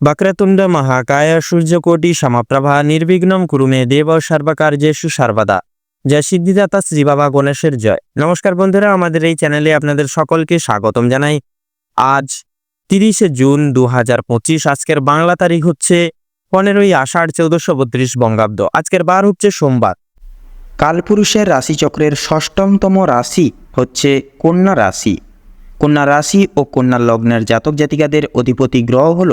వక్రతుండ మహాకాయ সূর্যকোটি সমপ্রভা নির্বিঘ্নম কুরুমে দেব সর্বকার্যেষু সর্বদা জয় সিদ্ধিদাতা শ্রী বাবা গণেশের জয় নমস্কার বন্ধুরা আমাদের এই চ্যানেলে আপনাদের সকলকে স্বাগতম জানাই আজ তিরিশে জুন দু হাজার পঁচিশ আজকের বাংলা তারিখ হচ্ছে পনেরোই আষাঢ় চৌদ্দশো বত্রিশ বঙ্গাব্দ আজকের বার হচ্ছে সোমবার কালপুরুষের রাশিচক্রের ষষ্ঠমতম রাশি হচ্ছে কন্যা রাশি কন্যা রাশি ও কন্যা লগ্নের জাতক জাতিকাদের অধিপতি গ্রহ হল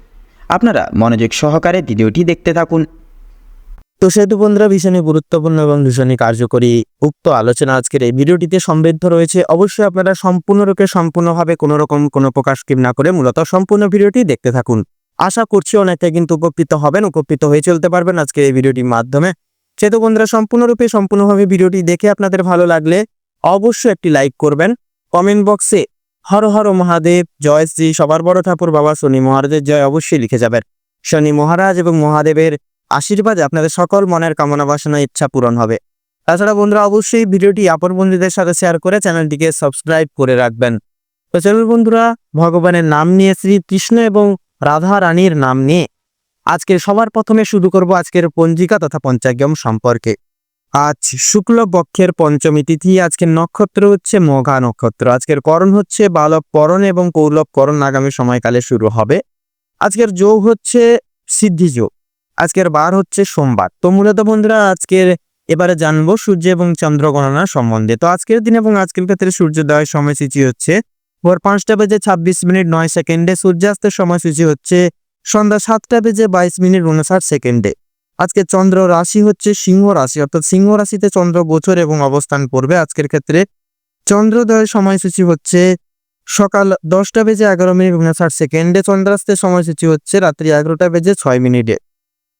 আপনারা মনোযোগ সহকারে ভিডিওটি দেখতে থাকুন। তো সেহেতু বন্ধুরা, ভীষণই গুরুত্বপূর্ণ এবং ভীষণই কার্যকরী উক্ত আলোচনা আজকের এই ভিডিওটিতে সমৃদ্ধ রয়েছে। অবশ্যই আপনারা সম্পূর্ণরূপে সম্পূর্ণভাবে কোনো রকম কোনো প্রকাশ স্কিপ না করে মূলত সম্পূর্ণ ভিডিওটি দেখতে থাকুন। আশা করছি অনেকটাই কিন্তু উপকৃত হবেন, উপকৃত হয়ে চলতে পারবেন আজকের এই ভিডিওটির মাধ্যমে। সেহেতু বন্ধুরা, সম্পূর্ণরূপে, সম্পূর্ণভাবে ভিডিওটি দেখে আপনাদের ভালো লাগলে অবশ্যই একটি লাইক করবেন। কমেন্ট বক্সে হর হর মহাদেব, জয় শ্রী সবার বড় ঠাকুর বাবা শনি মহারাজের জয় অবশ্যই লিখে যাবেন। শনি মহারাজ এবং মহাদেবের আশীর্বাদে আপনাদের সকল মনের কামনা বাসনা, ইচ্ছা পূরণ হবে। তাছাড়া বন্ধুরা, অবশ্যই ভিডিওটি আপন বন্ধুদের সাথে শেয়ার করে চ্যানেলটিকে সাবস্ক্রাইব করে রাখবেন। তো চলুন বন্ধুরা, ভগবানের নাম নিয়ে শ্রী কৃষ্ণ এবং রাধা রানীর নাম নিয়ে আজকে সবার প্রথমে শুরু করব আজকের পঞ্জিকা তথা পঞ্চাগম সম্পর্কে। আজ শুক্ল পক্ষের পঞ্চমী তিথি, আজকের নক্ষত্র হচ্ছে মঘা নক্ষত্র। আজকের করণ হচ্ছে বালক করণ এবং কৌলভ করণ আগামী সময়কালে শুরু হবে। আজকের যোগ হচ্ছে সিদ্ধি যোগ। আজকের বার হচ্ছে সোমবার। তো মূলত বন্ধুরা, আজকের এবারে জানব সূর্য এবং চন্দ্র গণনা সম্বন্ধে। তো আজকের দিন এবং আজকের ক্ষেত্রে সূর্যোদয়ের সময়সূচি হচ্ছে ভোর পাঁচটা বেজে ছাব্বিশ মিনিট নয় সেকেন্ডে, সূর্যাস্তের সময়সূচি হচ্ছে সন্ধ্যা সাতটা বেজে বাইশ মিনিট উনষাট সেকেন্ডে। আজকে চন্দ্র রাশি হচ্ছে সিংহ রাশি, অর্থাৎ সিংহ রাশিতে চন্দ্র গোচর এবং অবস্থান করবে আজকের ক্ষেত্রে। চন্দ্রোদয়ের সময়সূচি হচ্ছে সকাল দশটা বেজে এগারো মিনিট উনষাট সেকেন্ডে চন্দ্রাস্তের সময়সূচি হচ্ছে রাত্রি এগারোটা বেজে ছয় মিনিটে।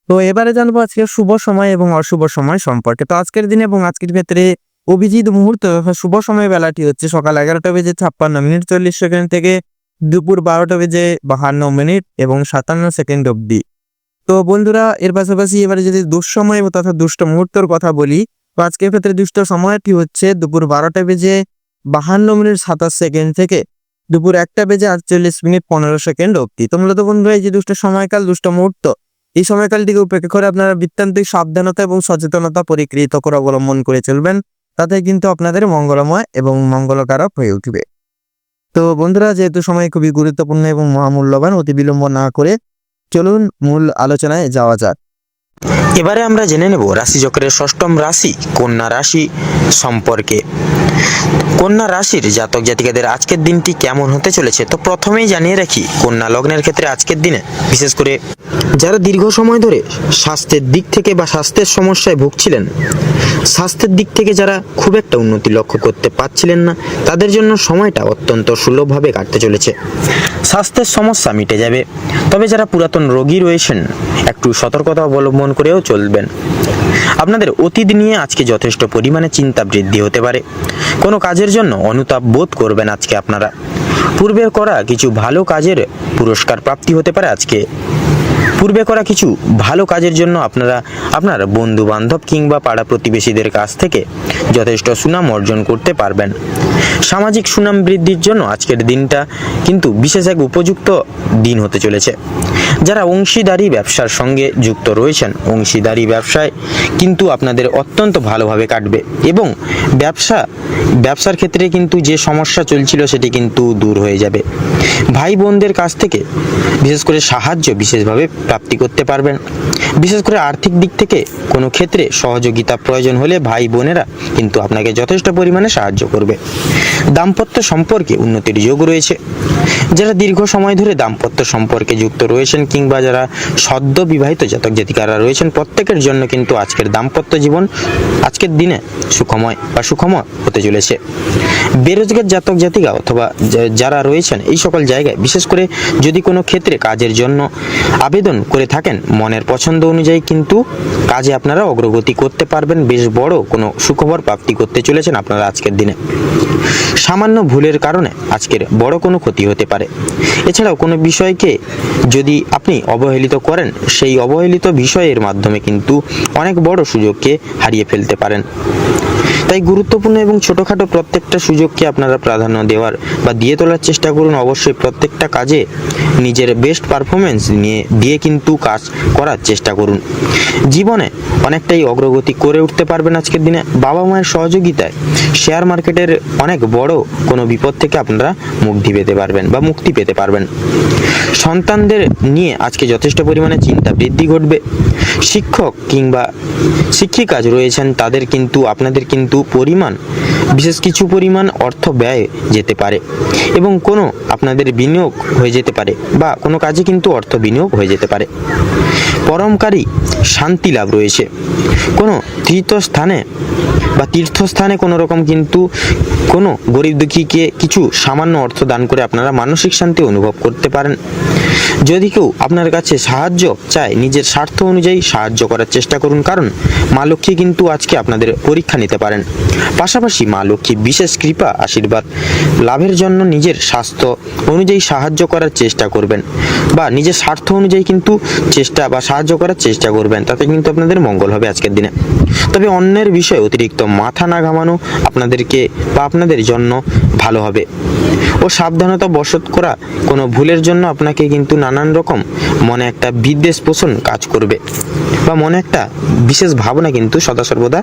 তো এবারে জানব আজকে শুভ সময় এবং অশুভ সময় সম্পর্কে। তো আজকের দিনে এবং আজকের ক্ষেত্রে অভিজিৎ মুহূর্ত শুভ সময় বেলাটি হচ্ছে সকাল এগারোটা বেজে ছাপ্পান্ন মিনিট চল্লিশ সেকেন্ড থেকে দুপুর বারোটা বেজে বাহান্ন মিনিট এবং সাতান্ন সেকেন্ড অবধি। তো বন্ধুরা, এর পাশাপাশি এবারে যদি দুঃসময় তথা দুষ্ট মুহূর্তের কথা বলি, তো আজকের ক্ষেত্রে দুষ্ট সময়টি হচ্ছে দুপুর বারোটা বেজে বাহান্ন মিনিট সাতাশ সেকেন্ড থেকে দুপুর একটা বেজে আটচল্লিশ মিনিট পনেরো সেকেন্ড অবধি। তো মূলত বন্ধুরা, এই যে দুষ্ট সময়কাল, দুষ্ট মুহূর্ত, এই সময়কালটিকে উপেক্ষা করে আপনারা বৃত্তান্তিক সাবধানতা এবং সচেতনতা পরিকৃত করে অবলম্বন করে চলবেন। তাতে কিন্তু আপনাদের মঙ্গলময় এবং মঙ্গলকারক হয়ে উঠবে। তো বন্ধুরা, যেহেতু সময় খুবই গুরুত্বপূর্ণ এবং মহামূল্যবান, অতি বিলম্ব না করে চলুন মূল আলোচনায় যাওয়া যাক। এবারে আমরা জেনে নেব রাশিচক্রের ষষ্ঠম রাশি, কন্যা রাশি সম্পর্কে। কন্যা রাশির জাতক জাতিকাদের আজকের দিনটি কেমন হতে চলেছে? তো প্রথমেই জানিয়ে রাখি, কন্যা লগ্নের ক্ষেত্রে আজকের দিনে বিশেষ করে যারা দীর্ঘ সময় ধরে স্বাস্থ্যের দিক থেকে বা স্বাস্থ্যের সমস্যায় ভুগছিলেন, স্বাস্থ্যের দিক থেকে যারা খুব একটা উন্নতি লক্ষ্য করতে পারছিলেন না, তাদের জন্য সময়টা অত্যন্ত সুলভভাবে কাটতে চলেছে। স্বাস্থ্যের সমস্যা মিটে যাবে, তবে যারা পুরাতন রোগী রয়েছেন, একটু সতর্কতা অবলম্বন করেও চলবেন। আপনাদের অতীত নিয়ে আজকে যথেষ্ট পরিমাণে চিন্তা বৃদ্ধি হতে পারে। কোনো কাজের জন্য অনুতাপ বোধ করবেন আজকে আপনারা। পূর্বের করা কিছু ভালো কাজের পুরস্কার প্রাপ্তি হতে পারে আজকে। পূর্বে করা কিছু ভালো কাজের জন্য আপনারা আপনার বন্ধু বান্ধব কিংবা পাড়া প্রতিবেশীদের কাছ থেকে যথেষ্ট সুনাম অর্জন করতে পারবেন। সামাজিক সুনাম বৃদ্ধির জন্য আজকের দিনটা কিন্তু বিশেষ এক উপযুক্ত দিন হতে চলেছে। যারা অংশীদারি ব্যবসার সঙ্গে যুক্ত রয়েছেন, অংশীদারি ব্যবসায় কিন্তু আপনাদের অত্যন্ত ভালোভাবে কাটবে এবং ব্যবসা, ব্যবসার ক্ষেত্রে কিন্তু যে সমস্যা চলছিল সেটি কিন্তু দূর হয়ে যাবে। ভাই বোনদের কাছ থেকে বিশেষ করে সাহায্য বিশেষভাবে প্রাপ্তি করতে পারবেন। বিশেষ করে আর্থিক দিক থেকে কোনো ক্ষেত্রে সহযোগিতা প্রয়োজন হলে ভাই বোনেরা কিন্তু আপনাকে যথেষ্ট পরিমাণে সাহায্য করবে। দাম্পত্য সম্পর্কে উন্নতির যোগ রয়েছে। যারা দীর্ঘ সময় ধরে দাম্পত্য সম্পর্কে যুক্ত রয়েছেন কিংবা যারা সদ্য বিবাহিত জাতক জাতিকারা রয়েছেন, প্রত্যেকের জন্য কিন্তু আজকের দাম্পত্য জীবন আজকের দিনে সুখময় বা সুখময় হতে চলেছে। বেরোজগার জাতক জাতিকা অথবা যারা রয়েছেন এই সকল জায়গায় বিশেষ করে যদি কোনো ক্ষেত্রে কাজের জন্য আবেদন করে থাকেন। মনের পছন্দ অনুযায়ী কিন্তু কাজে আপনারা অগ্রগতি করতে পারবেন। বেশ বড় কোনো সুখবর প্রাপ্তি করতে চলেছেন আপনারা আজকের দিনে। সামান্য ভুলের কারণে আজকের বড় কোনো ক্ষতি হতে পারে। এছাড়াও কোনো বিষয়কে যদি আপনি অবহেলিত করেন, সেই অবহেলিত বিষয়ের মাধ্যমে কিন্তু অনেক বড় সুযোগকে হারিয়ে ফেলতে পারেন। তাই গুরুত্বপূর্ণ এবং ছোটোখাটো প্রত্যেকটা সুযোগকে আপনারা প্রাধান্য দেওয়ার বা দিয়ে তোলার চেষ্টা করুন অবশ্যই প্রত্যেকটা কাজে নিজের বেস্ট পারফরমেন্স নিয়ে, দিয়ে কিন্তু কাজ করার চেষ্টা করুন। জীবনে অনেকটাই অগ্রগতি করে উঠতে পারবেন আজকের দিনে বাবা মায়ের সহযোগিতায়। শেয়ার মার্কেটের অনেক বড় কোনো বিপদ থেকে আপনারা মুক্তি পেতে পারবেন বা মুক্তি পেতে পারবেন। সন্তানদের নিয়ে আজকে যথেষ্ট পরিমাণে চিন্তা বৃদ্ধি ঘটবে। শিক্ষক কিংবা শিক্ষিকা রয়েছেন, তাদের কিন্তু, আপনাদের কিন্তু পরিমাণ, বিশেষ কিছু পরিমাণ অর্থ ব্যয় যেতে পারে এবং কোনো আপনাদের বিনিয়োগ হয়ে যেতে পারে বা কোনো কাজে কিন্তু অর্থ বিনিয়োগ হয়ে যেতে পারে। পরমকারী শান্তি লাভ রয়েছে। কোনো তীর্থস্থানে বা তীর্থস্থানে কোনো রকম কিন্তু কোনো গরিব দুঃখীকে কিছু সামান্য অর্থ দান করে আপনারা মানসিক শান্তি অনুভব করতে পারেন। যদি কেউ আপনার কাছে সাহায্য চায়, নিজের স্বার্থ অনুযায়ী সাহায্য করার চেষ্টা করুন, কারণ মা লক্ষ্মী কিন্তু আজকে আপনাদের পরীক্ষা নিতে পারেন। পাশাপাশি মা লক্ষ্মী বিশেষ কৃপা, আশীর্বাদ, লাভের জন্য নিজের স্বাস্থ্য অনুযায়ী সাহায্য করার চেষ্টা করবেন বা নিজের স্বার্থ অনুযায়ী কিন্তু চেষ্টা বা সাহায্য করার চেষ্টা করবেন, তাতে কিন্তু আপনাদের মঙ্গল হবে আজকের দিনে। তবে অন্যের বিষয়ে অতিরিক্ত মাথা না ঘামানো আপনাদেরকে বা আপনাদের জন্য ভালো হবে। ও সাবধানতা বশত করা কোনো ভুলের জন্য আপনাকে কিন্তু নানান রকম মনে একটা বিদ্বেষ পোষণ কাজ করবে বা মনে একটা বিশেষ ভাবনা কিন্তু সদা সর্বদা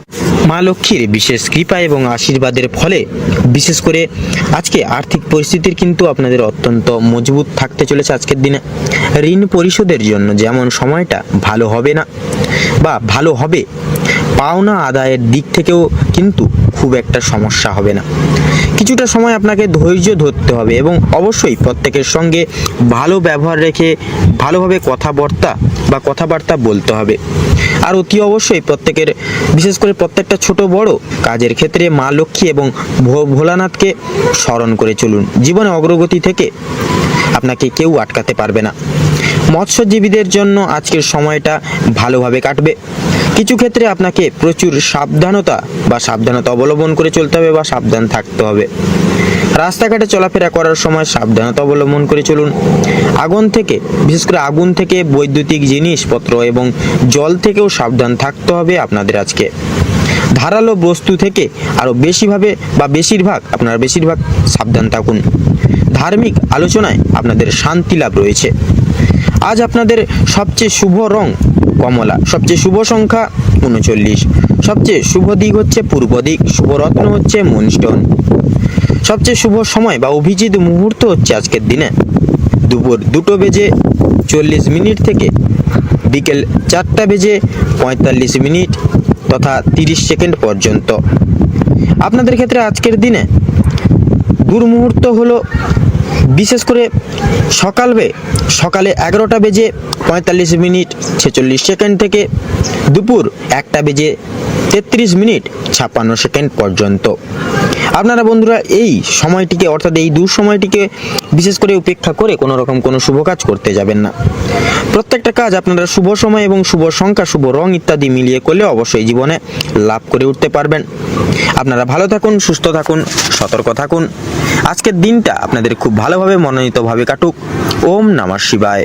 মা লক্ষ্মীর বিশেষ কৃপা এবং আশীর্বাদের ফলে, বিশেষ করে আজকে আর্থিক পরিস্থিতির কিন্তু আপনাদের অত্যন্ত মজবুত থাকতে চলেছে আজকের দিনে। ঋণ পরিশোধের জন্য যেমন সময়টা ভালো হবে না বা ভালো হবে পাওনা আদায়ের দিক থেকেও কিন্তু খুব একটা সমস্যা হবে না। কিছুটা সময় আপনাকে ধৈর্য ধরতে হবে এবং অবশ্যই প্রত্যেকের সঙ্গে ভালো ব্যবহার রেখে ভালোভাবে কথাবার্তা বা কথাবার্তা বলতে হবে। আর অতি অবশ্যই প্রত্যেকের, বিশেষ করে প্রত্যেকটা ছোট বড় কাজের ক্ষেত্রে মা লক্ষ্মী এবং ভোলানাথকে স্মরণ করে চলুন। জীবনে অগ্রগতি থেকে আপনাকে কেউ আটকাতে পারবে না। মৎস্যজীবীদের জন্য আজকের সময়টা ভালোভাবে কাটবে। কিছু ক্ষেত্রে আপনাকে প্রচুর সাবধানতা বা সাবধানতা অবলম্বন করে চলতে হবে বা সাবধান থাকতে হবে। রাস্তাঘাটে চলাফেরা করার সময় সাবধানতা অবলম্বন করে চলুন। আগুন থেকে, বিশেষ করে আগুন থেকে বৈদ্যুতিক জিনিসপত্র এবং জল থেকেও সাবধান থাকতে হবে আপনাদের আজকে। ধারালো বস্তু থেকে আরও বেশিভাবে বা বেশিরভাগ, আপনারা বেশিরভাগ সাবধান থাকুন। ধার্মিক আলোচনায় আপনাদের শান্তি লাভ রয়েছে। আজ আপনাদের সবচেয়ে শুভ রং কমলা, সবচেয়ে শুভ সংখ্যা উনচল্লিশ, সবচেয়ে শুভ দিক হচ্ছে পূর্ব দিক, শুভ রত্ন হচ্ছে মুনস্টোন। সবচেয়ে শুভ সময় বা অভিজিৎ মুহূর্ত হচ্ছে আজকের দিনে। দুপুর দুটো বেজে চল্লিশ মিনিট থেকে বিকেল চারটা বেজে পঁয়তাল্লিশ মিনিট তথা তিরিশ সেকেন্ড পর্যন্ত। আপনাদের ক্ষেত্রে আজকের দিনে দুর্মুহূর্ত হলো বিশেষ করে সকালবে সকালে এগারোটা বেজে পঁয়তাল্লিশ মিনিট ছেচল্লিশ সেকেন্ড থেকে দুপুর একটা বেজে তেত্রিশ মিনিট ছাপ্পান্ন সেকেন্ড পর্যন্ত। আপনারা বন্ধুরা, এই সময়টিকে, অর্থাৎ এই দু সময়টিকে বিশেষ করে উপেক্ষা করে কোনো রকম কোনো শুভ কাজ করতে যাবেন না। প্রত্যেকটা কাজ আপনারা শুভ সময় এবং শুভ সংখ্যা, শুভ রং ইত্যাদি মিলিয়ে করলে অবশ্যই জীবনে লাভ করে উঠতে পারবেন। আপনারা ভালো থাকুন, সুস্থ থাকুন, সতর্ক থাকুন। আজকের দিনটা আপনাদের খুব ভালোভাবে মনোনীতভাবে কাটুক। ওম নমঃ শিবায়।